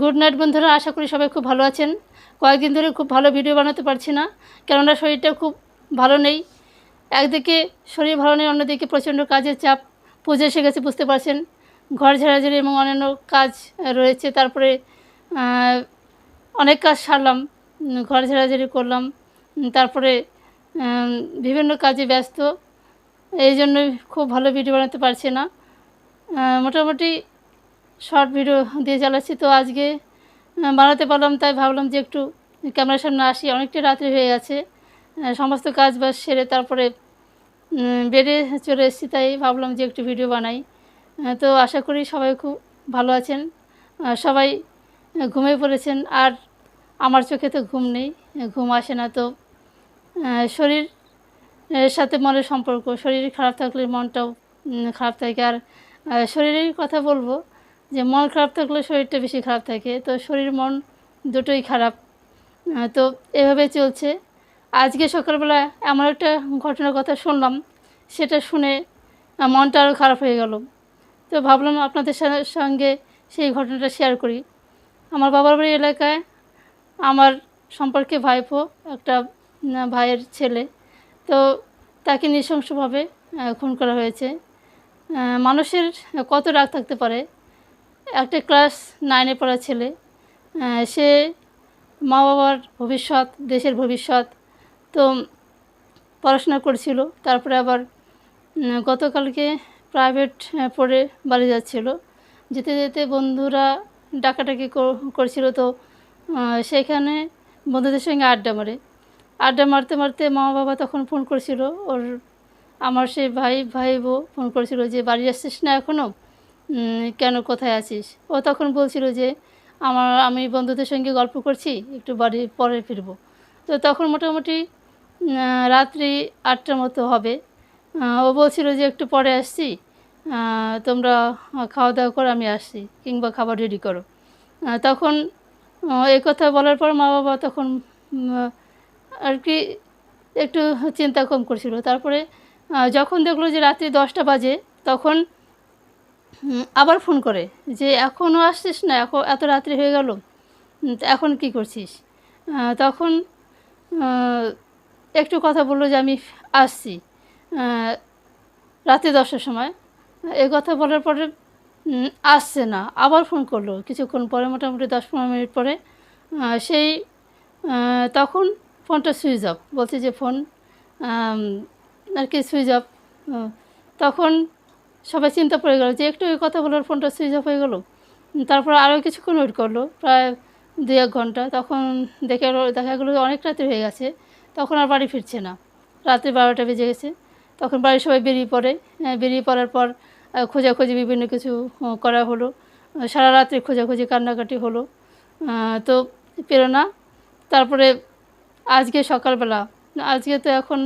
Good night বন্ধুরা। আশা করি সবাই খুব ভালো আছেন। কয়েকদিন ধরে খুব ভালো ভিডিও বানাতে পারছি না, কেননা শরীরটা খুব ভালো নেই। একদিকে শরীর ভালো নেই, অন্যদিকে প্রচণ্ড কাজের চাপ। পুজো এসে গেছে, বুঝতে পারছেন। ঘর ঝাড়াঝাড়ি এবং অন্যান্য কাজ রয়েছে। তারপরে অনেক কাজ সারলাম। ঘর ঝাড়াঝাড়ি করলাম। তারপরে বিভিন্ন কাজে ব্যস্ত। এই জন্য খুব ভালো ভিডিও বানাতে পারছি না। মোটামুটি শর্ট ভিডিও দিয়ে চালাচ্ছি তো আজকে বানাতে পারলাম, তাই ভাবলাম যে একটু ক্যামেরার সামনে আসি। অনেকটা রাত্রি হয়ে গেছে সমস্ত কাজ বাজ সেরে তারপরে বেডে চলে এসেছি, তাই ভাবলাম যে একটু ভিডিও বানাই। তো আশা করি সবাই খুব ভালো আছেন। সবাই ঘুমিয়ে পড়েছেন, আর আমার চোখে তো ঘুম নেই ঘুম আসে না। তো শরীর সাথে মনের সম্পর্ক, শরীর খারাপ থাকলে মনটাও খারাপ থাকে। আর শরীরের কথা বলব যে মন খারাপ থাকলে শরীরটা বেশি খারাপ থাকে, তো শরীর মন দুটোই খারাপ। তো এভাবে চলছে। আজকে সকালবেলা এমন একটা ঘটনার কথা শুনলাম, সেটা শুনে মনটা আরও খারাপ হয়ে গেল। তো ভাবলাম আপনাদের সঙ্গে সেই ঘটনাটা শেয়ার করি। আমার বাবার বাড়ি এলাকায় আমার সম্পর্কে ভাইপো, একটা ভাইয়ের ছেলে, তো তাকে নৃশংসভাবে খুন করা হয়েছে। মানুষের কত রাগ থাকতে পারে একটা ক্লাস নাইনে পড়া ছেলে সে মা বাবার ভবিষ্যৎ, দেশের ভবিষ্যৎ, তো পড়াশোনা করছিল, তারপরে আবার গতকালকে প্রাইভেট পড়ে বাড়ি যাচ্ছিল। যেতে যেতে বন্ধুরা ডাকাডাকি কর- করছিল, তো সেখানে বন্ধুদের সঙ্গে আড্ডা মারে। আড্ডা মারতে মারতে মা বাবা তখন ফোন করছিল, ওর, আমার সেই ভাই ভাই বউ ফোন করেছিল যে, বাড়ি আসছিস না এখনও কেন কোথায় আছিস? ও তখন বলছিল যে, আমার, আমি বন্ধুদের সঙ্গে গল্প করছি, একটু বাড়ি পরে ফিরবো। তো তখন মোটামুটি রাত্রি আটটার মতো হবে। ও বলছিল যে, একটু পরে আসছি। তোমরা খাওয়া দাওয়া করো, আমি আসছি, কিংবা খাবার রেডি করো। তখন এই কথা বলার পর মা বাবা তখন আর কি একটু চিন্তা কম করছিল। তারপরে যখন দেখল যে, রাত্রি দশটা বাজে, তখন আবার ফোন করে যে এখনও আসছিস না? এখন এত রাত্রি হয়ে গেল। এখন কি করছিস? তখন একটু কথা বলল যে, আমি আসছি। রাতে দশটার সময়। এ কথা বলার পরে আসছে না। আবার ফোন করল। কিছুক্ষণ পরে, মোটামুটি দশ পনেরো মিনিট পরে সেই তখন ফোনটা সুইচ অফ। বলছে যে, ফোন আর কি সুইচ অফ? তখন সবাই চিন্তা পড়ে গেল যে একটু ওই কথা বলার ফোনটা সুইচ অফ হয়ে গেলো। তারপর আরও কিছুক্ষণ ওয়েট করল, প্রায় দু এক ঘণ্টা। তখন দেখে দেখা গেলো অনেক রাত্রি হয়ে গেছে, তখন আর বাড়ি ফিরছে না। রাত্রি বারোটা বেজে গেছে। তখন বাড়ির সবাই বেরিয়ে পড়ে। বেরিয়ে পড়ার পর খোঁজাখুঁজি বিভিন্ন কিছু করা হলো। সারা রাত্রি খোঁজাখুঁজি, কান্নাকাটি হলো। তো পেরো না। তারপরে আজকে সকালবেলা, আজকে তো এখন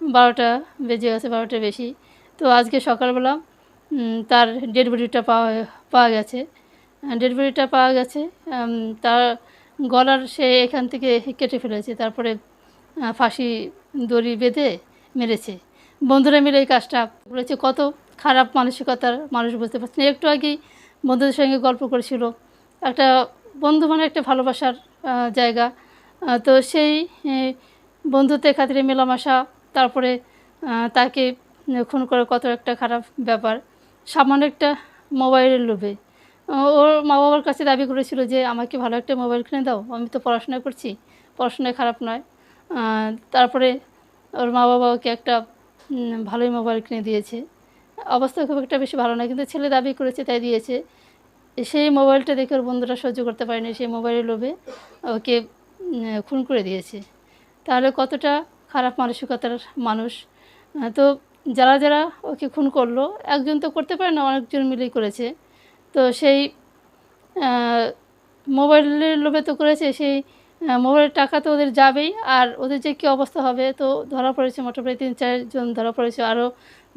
বারোটা বেজে গেছে বারোটা বেশি। তো আজকে সকালবেলা তার ডেড বডিটা পাওয়া পাওয়া গেছে। ডেড বডিটা পাওয়া গেছে তার গলার সে এখান থেকে কেটে ফেলেছে, তারপরে ফাঁসি দড়ি বেঁধে মেরেছে। বন্ধুরা মিলে এই কাজটা করেছে। কত খারাপ মানসিকতার মানুষ বুঝতে পারছে না একটু আগেই বন্ধুদের সঙ্গে গল্প করেছিল। একটা বন্ধু মানে একটা ভালোবাসার জায়গা। তো সেই বন্ধুত্বের খাতিরে মেলামেশা, তারপরে তাকে খুন করে কত একটা খারাপ ব্যাপার। সামান্য একটা মোবাইলের লোভে। ওর মা বাবার কাছে দাবি করেছিল যে, আমাকে ভালো একটা মোবাইল কিনে দাও, আমি তো পড়াশোনা করছি। পড়াশোনায় খারাপ নয়। তারপরে ওর মা বাবা ওকে একটা ভালোই মোবাইল কিনে দিয়েছে। অবস্থা খুব একটা বেশি ভালো না কিন্তু ছেলে দাবি করেছে, তাই দিয়েছে। সেই মোবাইলটা দেখে ওর বন্ধুরা সহ্য করতে পারেনি, সেই মোবাইলের লোভে ওকে খুন করে দিয়েছে। তাহলে কতটা খারাপ মানসিকতার মানুষ? তো যারা যারা ওকে খুন করল, একজন তো করতে পারে না, অনেকজন মিলেই করেছে। তো সেই মোবাইলের লোভে তো করেছে, সেই মোবাইলের টাকা তো ওদের যাবেই। আর ওদের যে কী অবস্থা হবে তো ধরা পড়েছে মোটামুটি তিন চারজন ধরা পড়েছে। আরও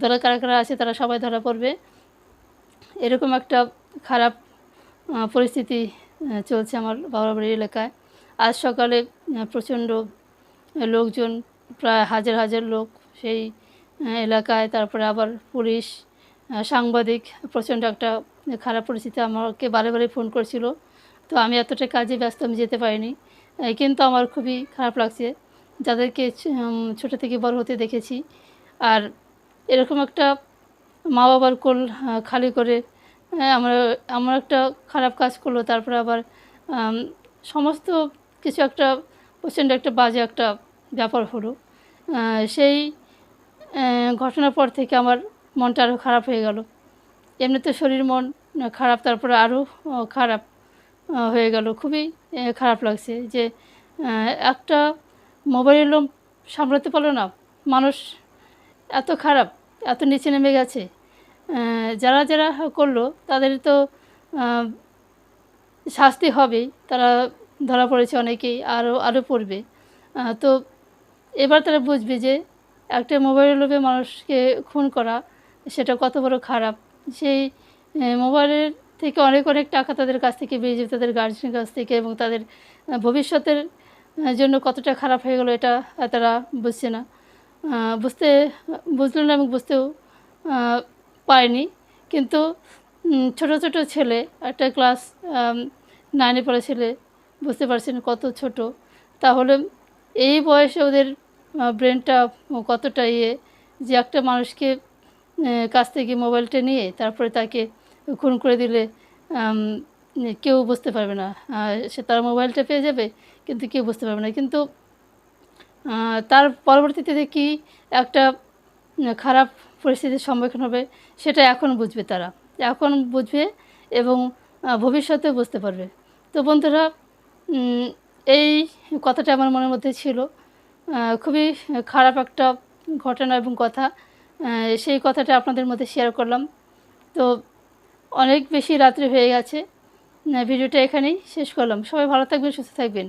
ধরা কারা কারা আছে তারা সবাই ধরা পড়বে। এরকম একটা খারাপ পরিস্থিতি চলছে আমার বাবার বাড়ির এলাকায়। আজ সকালে প্রচণ্ড লোকজন, প্রায় হাজার হাজার লোক সেই এলাকায় তারপরে আবার পুলিশ সাংবাদিক প্রচণ্ড একটা খারাপ পরিস্থিতি আমাকে বারে বারে ফোন করছিল। তো আমি এতটা কাজে ব্যস্ত আমি যেতে পারিনি। কিন্তু আমার খুবই খারাপ লাগছে। যাদেরকে ছোটো থেকে বড় হতে দেখেছি। আর এরকম একটা মা বাবার কোল খালি করে হ্যাঁ, আমরা আমার একটা খারাপ কাজ করল তারপরে আবার সমস্ত কিছু একটা প্রচণ্ড একটা বাজে একটা ব্যাপার হলো। সেই ঘটনার পর থেকে আমার মনটা আরও খারাপ হয়ে গেল। এমনিতে শরীর মন খারাপ, তারপরে আরও খারাপ হয়ে গেল। খুবই খারাপ লাগছে যে একটা মোবাইলের লোম সামলাতে পারল না। মানুষ এত খারাপ, এত নিচে নেমে গেছে। যারা যারা করল, তাদের তো শাস্তি হবেই। তারা ধরা পড়েছে অনেকেই আরও আরও পড়বে। তো এবার তারা বুঝবে যে একটা মোবাইলের লোভে মানুষকে খুন করা, সেটা কত বড় খারাপ। সেই মোবাইলের থেকে অনেক অনেক টাকা তাদের কাছ থেকে বেরিয়ে যাবে, তাদের গার্জেনের কাছ থেকে এবং তাদের ভবিষ্যতের জন্য কতটা খারাপ হয়ে গেলো এটা তারা বুঝছে না। বুঝতে, বুঝলো না এবং বুঝতেও পারেনি। কিন্তু ছোট ছোট ছেলে, একটা ক্লাস নাইনে পড়া ছেলে, বুঝতে পারছেন কত ছোট। তাহলে এই বয়সে ওদের ব্রেনটা কতটা ইয়ে যে একটা মানুষকে কাছ থেকে মোবাইলটা নিয়ে তারপরে তাকে খুন করে দিলে কেউ বুঝতে পারবে না। সে তার মোবাইলটা পেয়ে যাবে, কিন্তু কেউ বুঝতে পারবে না। কিন্তু তার পরবর্তীতে কী একটা খারাপ পরিস্থিতির সম্মুখীন হবে, সেটা এখন বুঝবে তারা। এখন বুঝবে এবং ভবিষ্যতে বুঝতে পারবে। তো বন্ধুরা এই কথাটা আমার মনের মধ্যে ছিল। খুবই খারাপ একটা ঘটনা এবং কথা। সেই কথাটা আপনাদের মধ্যে শেয়ার করলাম। তো অনেক বেশি রাত্রি হয়ে গেছে। ভিডিওটা এখানেই শেষ করলাম। সবাই ভালো থাকবেন, সুস্থ থাকবেন।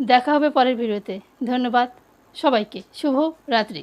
দেখা হবে পরের ভিডিওতে। ধন্যবাদ সবাইকে। শুভ রাত্রি।